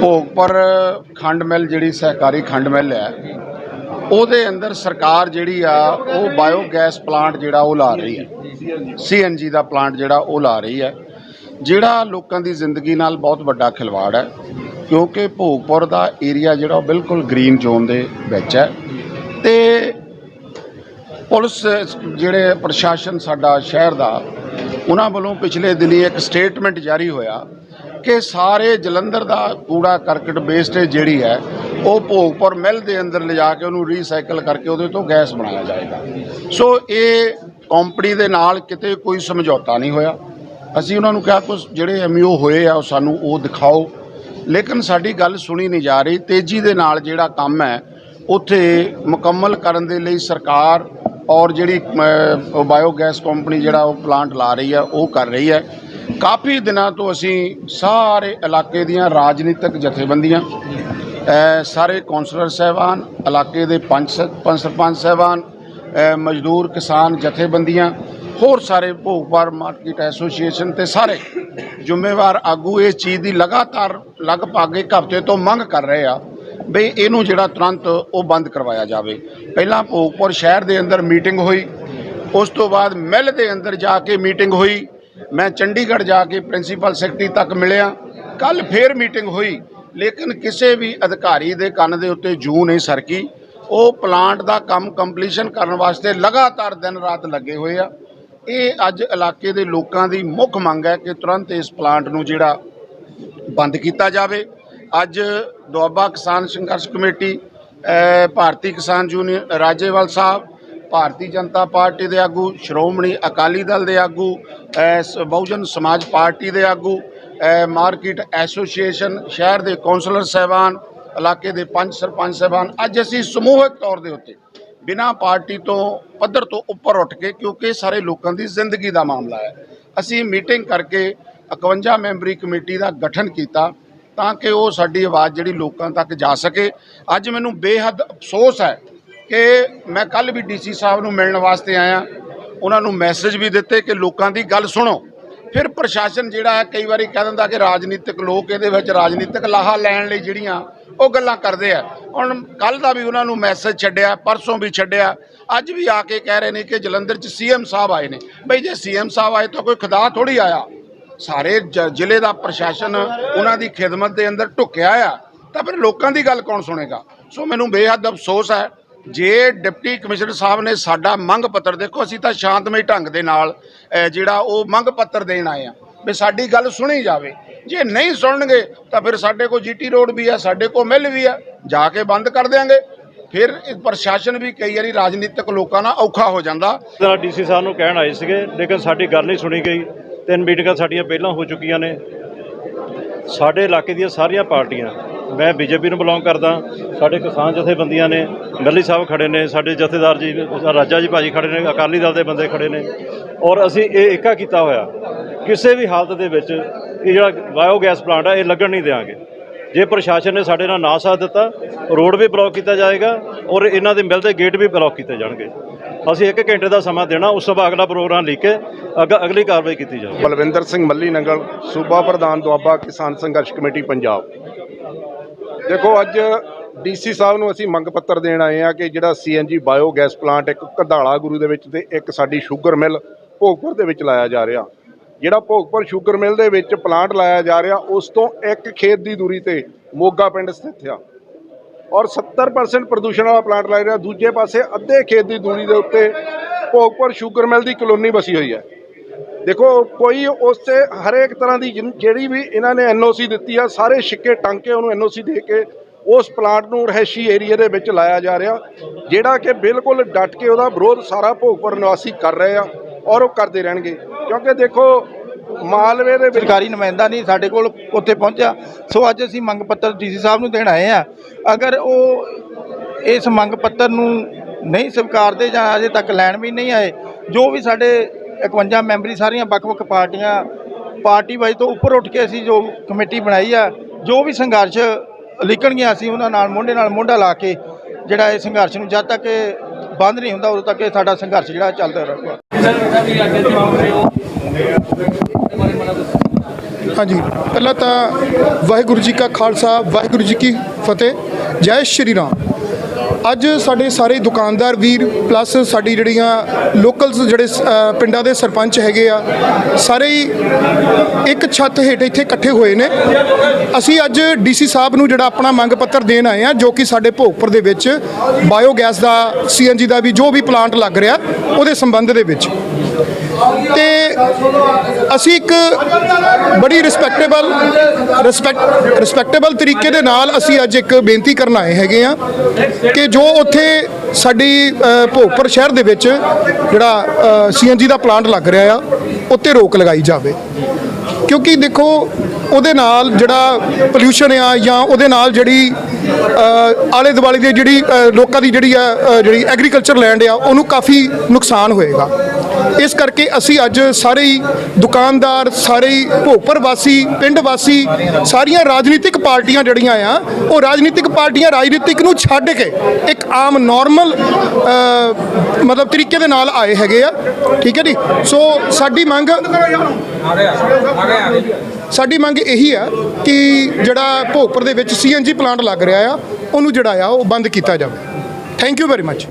ਭੋਗਪੁਰ ਖੰਡ ਮਿੱਲ ਜਿਹੜੀ ਸਹਿਕਾਰੀ ਖੰਡ ਮਿੱਲ ਹੈ, ਉਹਦੇ ਅੰਦਰ ਸਰਕਾਰ ਜਿਹੜੀ ਆ, ਉਹ ਬਾਇਓਗੈਸ ਪਲਾਂਟ ਜਿਹੜਾ ਉਹ ਲਾ ਰਹੀ ਹੈ। ਸੀਐਨਜੀ ਦਾ ਪਲਾਂਟ ਜਿਹੜਾ ਉਹ ਲਾ ਰਹੀ ਹੈ, ਜਿਹੜਾ ਲੋਕਾਂ ਦੀ ਜ਼ਿੰਦਗੀ ਨਾਲ ਬਹੁਤ ਵੱਡਾ ਖਿਲਵਾੜ ਹੈ। ਕਿਉਂਕਿ ਭੋਗਪੁਰ ਦਾ ਏਰੀਆ ਜਿਹੜਾ ਉਹ ਬਿਲਕੁਲ ਗ੍ਰੀਨ ਜ਼ੋਨ ਦੇ ਵਿੱਚ ਹੈ ਤੇ ਪੁਲਿਸ, ਜਿਹੜੇ ਪ੍ਰਸ਼ਾਸਨ ਸਾਡਾ ਸ਼ਹਿਰ ਦਾ, ਉਹਨਾਂ ਵੱਲੋਂ ਪਿਛਲੇ ਦਿਨੀ ਇੱਕ ਸਟੇਟਮੈਂਟ ਜਾਰੀ ਹੋਇਆ ਕਿ ਸਾਰੇ ਜਲੰਧਰ ਦਾ ਕੂੜਾ ਕਰਕਟ ਵੇਸਟੇਜ ਜਿਹੜੀ ਹੈ, ਉਹ ਭੋਗਪੁਰ ਮਿੱਲ ਦੇ ਅੰਦਰ ਲਿਜਾ ਕੇ ਉਹਨੂੰ ਰੀਸਾਈਕਲ ਕਰਕੇ ਉਹਦੇ ਤੋਂ ਗੈਸ ਬਣਾਇਆ ਜਾਏਗਾ। ਸੋ ਇਹ ਕੰਪਨੀ ਦੇ ਨਾਲ ਕਿਤੇ ਕੋਈ ਸਮਝੌਤਾ ਨਹੀਂ ਹੋਇਆ। ਅਸੀਂ ਉਹਨਾਂ ਨੂੰ ਕਿਹਾ ਕੁਝ ਜਿਹੜੇ ਐਮਯੂ ਹੋਏ ਆ, ਉਹ ਸਾਨੂੰ ਉਹ ਦਿਖਾਓ। ਲੇਕਿਨ ਸਾਡੀ ਗੱਲ ਸੁਣੀ ਨਹੀਂ ਜਾ ਰਹੀ। ਤੇਜ਼ੀ ਦੇ ਨਾਲ ਜਿਹੜਾ ਕੰਮ ਹੈ, ਉੱਥੇ ਮੁਕੰਮਲ ਕਰਨ ਦੇ ਲਈ ਸਰਕਾਰ ਔਰ ਜਿਹੜੀ ਬਾਇਓਗੈਸ ਕੰਪਨੀ ਜਿਹੜਾ ਉਹ ਪਲਾਂਟ ਲਾ ਰਹੀ ਹੈ, ਉਹ ਕਰ ਰਹੀ ਹੈ। ਕਾਫੀ ਦਿਨਾਂ ਤੋਂ ਅਸੀਂ ਸਾਰੇ ਇਲਾਕੇ ਦੀਆਂ ਰਾਜਨੀਤਿਕ ਜਥੇਬੰਦੀਆਂ ਸਾਰੇ ਕੌਂਸਲਰ ਸਾਹਿਬਾਨ, ਇਲਾਕੇ ਦੇ ਪੰਚ ਪੰਚ ਸਰਪੰਚ ਸਾਹਿਬਾਨ ਮਜ਼ਦੂਰ ਕਿਸਾਨ ਜਥੇਬੰਦੀਆਂ ਹੋਰ ਸਾਰੇ ਭੋਗਪਾਲ ਮਾਰਕੀਟ ਐਸੋਸੀਏਸ਼ਨ ਤੇ ਸਾਰੇ ਜ਼ਿੰਮੇਵਾਰ ਆਗੂ ਇਸ ਚੀਜ਼ ਦੀ ਲਗਾਤਾਰ ਲਗਭਗ ਇੱਕ ਹਫ਼ਤੇ ਤੋਂ ਮੰਗ ਕਰ ਰਹੇ ਆ ਬਈ ਇਹਨੂੰ ਜਿਹੜਾ ਤੁਰੰਤ ਉਹ ਬੰਦ ਕਰਵਾਇਆ ਜਾਵੇ। ਪਹਿਲਾਂ ਭੋਗਪੁਰ ਸ਼ਹਿਰ ਦੇ ਅੰਦਰ ਮੀਟਿੰਗ ਹੋਈ, ਉਸ ਤੋਂ ਬਾਅਦ ਮਿਲ ਦੇ ਅੰਦਰ ਜਾ ਕੇ ਮੀਟਿੰਗ ਹੋਈ। ਮੈਂ ਚੰਡੀਗੜ੍ਹ ਜਾ ਕੇ ਪ੍ਰਿੰਸੀਪਲ ਸੈਕਟਰੀ ਤੱਕ ਮਿਲਿਆ। ਕੱਲ ਫੇਰ ਮੀਟਿੰਗ ਹੋਈ, ਲੇਕਿਨ ਕਿਸੇ ਵੀ ਅਧਿਕਾਰੀ ਦੇ ਕੰਨ ਦੇ ਉੱਤੇ ਜੂ ਨਹੀਂ ਸਰਕੀ। ਉਹ ਪਲਾਂਟ ਦਾ ਕੰਮ ਕੰਪਲੀਸ਼ਨ ਕਰਨ ਵਾਸਤੇ ਲਗਾਤਾਰ ਦਿਨ ਰਾਤ ਲੱਗੇ ਹੋਏ ਆ। ਇਹ ਅੱਜ ਇਲਾਕੇ ਦੇ ਲੋਕਾਂ ਦੀ ਮੁੱਖ ਮੰਗ ਹੈ ਕਿ ਤੁਰੰਤ ਇਸ ਪਲਾਂਟ ਨੂੰ ਜਿਹੜਾ ਬੰਦ ਕੀਤਾ ਜਾਵੇ। ਅੱਜ ਦੁਆਬਾ ਕਿਸਾਨ ਸੰਘਰਸ਼ committee Bharti Kisan Union Rajewal sahib, Bharatiya Janata Party ਦੇ ਆਗੂ, ਸ਼੍ਰੋਮਣੀ ਅਕਾਲੀ ਦਲ ਦੇ ਆਗੂ ਸ- ਬਹੁਜਨ ਸਮਾਜ ਪਾਰਟੀ ਦੇ ਆਗੂ ਮਾਰਕੀਟ ਐਸੋਸੀਏਸ਼ਨ ਸ਼ਹਿਰ ਦੇ ਕੌਂਸਲਰ ਸਾਹਿਬਾਨ, ਇਲਾਕੇ ਦੇ ਪੰਜ ਸਰਪੰਚ ਸਾਹਿਬਾਨ। ਅੱਜ ਅਸੀਂ ਸਮੂਹਿਕ ਤੌਰ ਦੇ ਉੱਤੇ ਬਿਨਾਂ ਪਾਰਟੀ ਤੋਂ ਪੱਧਰ ਤੋਂ ਉੱਪਰ ਉੱਠ ਕੇ, ਕਿਉਂਕਿ ਸਾਰੇ ਲੋਕਾਂ ਦੀ ਜ਼ਿੰਦਗੀ ਦਾ ਮਾਮਲਾ ਹੈ। ਅਸੀਂ ਮੀਟਿੰਗ ਕਰਕੇ 51 ਮੈਂਬਰੀ ਕਮੇਟੀ ਦਾ ਗਠਨ ਕੀਤਾ ਤਾਂ ਕਿ ਉਹ ਸਾਡੀ ਆਵਾਜ਼ ਜਿਹੜੀ ਲੋਕਾਂ ਤੱਕ ਜਾ ਸਕੇ। ਅੱਜ ਮੈਨੂੰ ਬੇਹੱਦ ਅਫਸੋਸ ਹੈ ਕਿ ਮੈਂ ਕੱਲ ਵੀ ਡੀਸੀ ਸਾਹਿਬ ਨੂੰ ਮਿਲਣ ਵਾਸਤੇ ਆਇਆ। ਉਹਨਾਂ ਨੂੰ ਮੈਸੇਜ ਵੀ ਦਿੱਤੇ ਕਿ ਲੋਕਾਂ ਦੀ ਗੱਲ ਸੁਣੋ। ਫਿਰ ਪ੍ਰਸ਼ਾਸਨ ਜਿਹੜਾ ਹੈ ਕਈ ਵਾਰੀ ਕਹਿ ਦਿੰਦਾ ਕਿ ਰਾਜਨੀਤਿਕ ਲੋਕ ਇਹਦੇ ਵਿੱਚ ਰਾਜਨੀਤਿਕ ਲਾਹਾ ਲੈਣ ਲਈ ਜਿਹੜੀਆਂ ਉਹ ਗੱਲਾਂ ਕਰਦੇ ਆ। ਹੁਣ ਕੱਲ ਦਾ ਵੀ ਉਹਨਾਂ ਨੂੰ ਮੈਸੇਜ ਛੱਡਿਆ, ਪਰਸੋਂ ਵੀ ਛੱਡਿਆ। ਅੱਜ ਵੀ ਆ ਕੇ ਕਹਿ ਰਹੇ ਨੇ ਕਿ ਜਲੰਧਰ 'ਚ ਸੀਐਮ ਸਾਹਿਬ ਆਏ ਨੇ। ਬਈ ਜੇ ਸੀਐਮ ਸਾਹਿਬ ਆਏ ਤਾਂ ਕੋਈ ਖੁਦਾ ਥੋੜੀ ਆਇਆ। ਸਾਰੇ ਜ- ਜ਼ਿਲ੍ਹੇ ਦਾ ਪ੍ਰਸ਼ਾਸਨ ਉਹਨਾਂ ਦੀ ਖਿਦਮਤ ਦੇ ਅੰਦਰ ਢੁੱਕਿਆ ਆ। ਤਾਂ ਫਿਰ ਲੋਕਾਂ ਦੀ ਗੱਲ ਕੌਣ ਸੁਣੇਗਾ? ਸੋ ਮੈਨੂੰ ਬੇਹੱਦ ਅਫਸੋਸ ਹੈ। ਜੇ ਡਿਪਟੀ ਕਮਿਸ਼ਨਰ ਸਾਹਿਬ ਨੇ ਸਾਡਾ ਮੰਗ ਪੱਤਰ, ਦੇਖੋ ਅਸੀਂ ਤਾਂ ਸ਼ਾਂਤਮਈ ਢੰਗ ਦੇ ਨਾਲ ਜਿਹੜਾ ਉਹ ਮੰਗ ਪੱਤਰ ਦੇਣ ਆਏ ਆ। ਵੀ ਸਾਡੀ ਗੱਲ ਸੁਣੀ ਜਾਵੇ। ਜੇ ਨਹੀਂ ਸੁਣਨਗੇ, ਤਾਂ ਫਿਰ ਸਾਡੇ ਕੋਲ ਜੀਟੀ ਰੋਡ ਵੀ ਆ, ਸਾਡੇ ਕੋਲ ਮਿਲ ਵੀ ਆ, ਜਾ ਕੇ ਬੰਦ ਕਰ ਦਿਆਂਗੇ। ਫਿਰ ਪ੍ਰਸ਼ਾਸਨ ਵੀ ਕਈ ਵਾਰੀ ਰਾਜਨੀਤਿਕ ਲੋਕਾਂ ਨਾਲ ਔਖਾ ਹੋ ਜਾਂਦਾ। ਤਰ੍ਹਾਂ ਡੀਸੀ ਸਾਹਿਬ ਨੂੰ ਕਹਿਣ ਆਏ ਸੀਗੇ, ਲੇਕਿਨ ਸਾਡੀ ਗੱਲ ਨਹੀਂ ਸੁਣੀ ਗਈ। ਤਿੰਨ ਮੀਟਿੰਗਾਂ ਸਾਡੀਆਂ ਪਹਿਲਾਂ ਹੋ ਚੁੱਕੀਆਂ ਨੇ। ਸਾਡੇ ਇਲਾਕੇ ਦੀਆਂ ਸਾਰੀਆਂ ਪਾਰਟੀਆਂ, ਮੈਂ ਬੀਜੇਪੀ ਨੂੰ ਬਿਲੋਂਗ ਕਰਦਾ, ਸਾਡੇ ਕਿਸਾਨ ਜਥੇਬੰਦੀਆਂ ਨੇ ਗੱਲੀ ਸਾਹਿਬ ਖੜੇ ਨੇ, ਸਾਡੇ ਜਥੇਦਾਰ ਜੀ, ਰਾਜਾ ਜੀ ਭਾਜੀ ਖੜੇ ਨੇ, ਅਕਾਲੀ ਦਲ ਦੇ ਬੰਦੇ ਖੜੇ ਨੇ। ਔਰ ਅਸੀਂ ਇਹ ਏਕਾ ਕੀਤਾ ਹੋਇਆ, ਕਿਸੇ ਵੀ ਹਾਲਤ ਦੇ ਵਿੱਚ ਇਹ ਜਿਹੜਾ ਬਾਇਓਗੈਸ ਪਲਾਂਟ ਆ, ਇਹ ਲੱਗਣ ਨਹੀਂ ਦੇਵਾਂਗੇ ਜੇ ਪ੍ਰਸ਼ਾਸਨ ਨੇ ਸਾਡੇ ਨਾਲ ਨਾ ਸਾਥ ਦਿੱਤਾ, ਰੋਡ ਵੀ ਬਲੌਕ ਕੀਤਾ ਜਾਏਗਾ ਔਰ ਇਹਨਾਂ ਦੇ ਮਿਲ ਦੇ ਗੇਟ ਵੀ ਬਲੌਕ ਕੀਤੇ ਜਾਣਗੇ। ਅਸੀਂ 1 ਘੰਟੇ ਦਾ ਸਮਾਂ ਦੇਣਾ, ਉਸ ਤੋਂ ਬਾਅਦ ਅਗਲਾ ਪ੍ਰੋਗਰਾਮ ਲਿਖ ਕੇ ਅਗ- ਅਗਲੀ ਕਾਰਵਾਈ ਕੀਤੀ ਜਾਵੇ ਬਲਵਿੰਦਰ ਸਿੰਘ ਮੱਲੀ ਨੰਗਲ, ਸੂਬਾ ਪ੍ਰਧਾਨ ਦੁਆਬਾ ਕਿਸਾਨ ਸੰਘਰਸ਼ ਕਮੇਟੀ, ਪੰਜਾਬ। ਦੇਖੋ, ਅੱਜ ਡੀਸੀ ਸਾਹਿਬ ਨੂੰ ਅਸੀਂ ਮੰਗ ਪੱਤਰ ਦੇਣ ਆਏ ਆ ਕਿ ਜਿਹੜਾ ਸੀਐਨਜੀ ਬਾਇਓਗੈਸ ਪਲਾਂਟ ਇੱਕ ਕਧਾਲਾ ਗੁਰੂ ਦੇ ਵਿੱਚ ਤੇ ਇੱਕ ਸਾਡੀ ਸ਼ੂਗਰ ਮਿਲ ਭੋਗਪੁਰ ਦੇ ਵਿੱਚ ਲਾਇਆ ਜਾ ਰਿਹਾ। ਜਿਹੜਾ ਭੋਗਪੁਰ ਸ਼ੂਗਰ ਮਿਲ ਦੇ ਵਿੱਚ ਪਲਾਂਟ ਲਾਇਆ ਜਾ ਰਿਹਾ, ਉਸ ਤੋਂ ਇੱਕ ਖੇਤ ਦੀ ਦੂਰੀ ਤੇ ਮੋਗਾ ਪਿੰਡ ਸਥਿਤ ਆ। ਔਰ 70% ਪ੍ਰਦੂਸ਼ਣ ਵਾਲਾ ਪਲਾਂਟ ਲਾਇਆ ਰਿਹਾ, ਦੂਜੇ ਪਾਸੇ ਅੱਧੇ ਖੇਤ ਦੀ ਦੂਰੀ ਦੇ ਉੱਤੇ ਭੋਗਪੁਰ ਸ਼ੂਗਰ ਮਿਲ ਦੀ ਕਲੋਨੀ ਵਸੀ ਹੋਈ ਹੈ। ਦੇਖੋ, ਕੋਈ ਉਸ 'ਤੇ ਹਰੇਕ ਤਰ੍ਹਾਂ ਦੀ ਜਿਨ- ਜਿਹੜੀ ਵੀ ਇਹਨਾਂ ਨੇ ਐਨਓਸੀ ਦਿੱਤੀ ਆ, ਸਾਰੇ ਛਿੱਕੇ ਟੰਗ ਕੇ ਉਹਨੂੰ ਐਨਓਸੀ ਦੇ ਕੇ ਉਸ ਪਲਾਂਟ ਨੂੰ ਰਹਿਸ਼ੀ ਏਰੀਆ ਦੇ ਵਿੱਚ ਲਾਇਆ ਜਾ ਰਿਹਾ, ਜਿਹੜਾ ਕਿ ਬਿਲਕੁਲ ਡਟ ਕੇ ਉਹਦਾ ਵਿਰੋਧ ਸਾਰਾ ਭੋਗਪੁਰ ਨਿਵਾਸੀ ਕਰ ਰਹੇ ਆ ਔਰ ਉਹ ਕਰਦੇ ਰਹਿਣਗੇ। ਕਿਉਂਕਿ ਦੇਖੋ ਮਾਲਵੇ ਦੇ ਸਰਕਾਰੀ ਨੁਮਾਇੰਦਾ ਨਹੀਂ ਸਾਡੇ ਕੋਲ ਉੱਥੇ ਪਹੁੰਚਿਆ। ਸੋ ਅੱਜ ਅਸੀਂ ਮੰਗ ਪੱਤਰ ਡੀਸੀ ਸਾਹਿਬ ਨੂੰ ਦੇਣ ਆਏ ਆ ਅਗਰ ਉਹ ਇਸ ਮੰਗ ਪੱਤਰ ਨੂੰ ਨਹੀਂ ਸਵੀਕਾਰਦੇ ਜਾਂ ਅਜੇ ਤੱਕ ਲੈਣ ਵੀ ਨਹੀਂ ਆਏ ਜੋ ਵੀ ਸਾਡੇ 51 ਮੈਂਬਰੀ ਸਾਰੀਆਂ ਵੱਖ-ਵੱਖ ਪਾਰਟੀਆਂ ਪਾਰਟੀ ਵਾਈਜ਼ ਤੋਂ ਉੱਪਰ ਉੱਠ ਕੇ ਅਸੀਂ ਜੋ ਕਮੇਟੀ ਬਣਾਈ ਆ ਜੋ ਵੀ ਸੰਘਰਸ਼ ਲਿਖਣਗੀਆਂ ਅਸੀਂ ਉਹਨਾਂ ਨਾਲ ਮੋਢੇ ਨਾਲ ਮੋਢਾ ਲਾ ਕੇ ਜਿਹੜਾ ਇਹ ਸੰਘਰਸ਼ ਨੂੰ ਜਦ ਤੱਕ ਬੰਦ ਨਹੀਂ ਹੁੰਦਾ ਉਦੋਂ ਤੱਕ ਇਹ ਸਾਡਾ ਸੰਘਰਸ਼ ਜਿਹੜਾ ਚੱਲਦਾ ਰਹੂਗਾ। ਹਾਂਜੀ। ਪਹਿਲਾਂ ਤਾਂ ਵਾਹਿਗੁਰੂ ਜੀ ਕਾ ਖਾਲਸਾ, ਵਾਹਿਗੁਰੂ ਜੀ ਕੀ ਫਤਿਹ। ਜੈ ਸ਼੍ਰੀ ਰਾਮ। ਅੱਜ ਸਾਡੇ ਸਾਰੇ ਦੁਕਾਨਦਾਰ ਵੀਰ ਪਲੱਸ ਸਾਡੀ ਜਿਹੜੀਆਂ ਲੋਕਲਸ ਜਿਹੜੇ ਪਿੰਡਾਂ ਦੇ ਸਰਪੰਚ ਹੈਗੇ ਆ, ਸਾਰੇ ਇੱਕ ਛੱਤ ਹੇਠ ਇੱਥੇ ਇਕੱਠੇ ਹੋਏ ਨੇ। ਅਸੀਂ ਅੱਜ ਡੀਸੀ ਸਾਹਿਬ ਨੂੰ ਜਿਹੜਾ ਆਪਣਾ ਮੰਗ ਪੱਤਰ ਦੇਣ ਆਏ ਆ, ਜੋ ਕਿ ਸਾਡੇ ਭੋਗਪੁਰ ਦੇ ਵਿੱਚ ਬਾਇਓਗੈਸ ਦਾ ਸੀਐਨਜੀ ਦਾ ਵੀ ਜੋ ਵੀ ਪਲਾਂਟ ਲੱਗ ਰਿਹਾ, ਉਹਦੇ ਸੰਬੰਧ ਦੇ ਵਿੱਚ। ਤੇ ਅਸੀਂ ਇੱਕ ਬੜੀ ਰਿਸਪੈਕਟੇਬਲ ਰਿਸਪੈਕਟ ਰਿਸਪੈਕਟੇਬਲ ਤਰੀਕੇ ਦੇ ਨਾਲ ਅਸੀਂ ਅੱਜ ਇੱਕ ਬੇਨਤੀ ਕਰਨ ਆਏ ਹੈਗੇ ਆ ਕਿ ਜੋ ਉੱਥੇ ਸਾਡੀ ਅ, ਭੋਗਪੁਰ ਸ਼ਹਿਰ ਦੇ ਵਿੱਚ ਜਿਹੜਾ ਸੀਐਨਜੀ ਦਾ ਪਲਾਂਟ ਲੱਗ ਰਿਹਾ ਆ ਉੱਤੇ ਰੋਕ ਲਗਾਈ ਜਾਵੇ। ਕਿਉਂਕਿ ਦੇਖੋ ਉਹਦੇ ਨਾਲ ਜਿਹੜਾ ਪੋਲਿਊਸ਼ਨ ਆ ਜਾਂ ਉਹਦੇ ਨਾਲ ਜਿਹੜੀ ਆਲੇ ਦੁਆਲੇ ਦੀ ਜਿਹੜੀ ਲੋਕਾਂ ਦੀ ਜਿਹੜੀ ਆ ਜਿਹੜੀ ਐਗਰੀਕਲਚਰ ਲੈਂਡ ਆ ਉਹਨੂੰ ਕਾਫੀ ਨੁਕਸਾਨ ਹੋਏਗਾ। ਇਸ ਕਰਕੇ ਅਸੀਂ ਅੱਜ ਸਾਰੇ ਹੀ ਦੁਕਾਨਦਾਰ, ਸਾਰੇ ਹੀ ਭੋਗਪੁਰ ਵਾਸੀ, ਪਿੰਡ ਵਾਸੀ, ਸਾਰੀਆਂ ਰਾਜਨੀਤਿਕ ਪਾਰਟੀਆਂ ਜਿਹੜੀਆਂ ਆ, ਉਹ ਰਾਜਨੀਤਿਕ ਪਾਰਟੀਆਂ ਰਾਜਨੀਤਿਕ ਨੂੰ ਛੱਡ ਕੇ ਇੱਕ ਆਮ ਨਾਰਮਲ ਮਤਲਬ ਤਰੀਕੇ ਦੇ ਨਾਲ ਆਏ ਹੈਗੇ ਆ। ਠੀਕ ਹੈ ਜੀ? ਸੋ ਸਾਡੀ ਮੰਗ ਸਾਡੀ ਮੰਗ ਇਹੀ ਆ ਕਿ ਜਿਹੜਾ ਭੋਗਪੁਰ ਦੇ ਵਿੱਚ ਸੀਐਨਜੀ ਪਲਾਂਟ ਲੱਗ ਰਿਹਾ ਆ, ਉਹਨੂੰ ਜਿਹੜਾ ਆ, ਉਹ ਬੰਦ ਕੀਤਾ ਜਾਵੇ। Thank you very much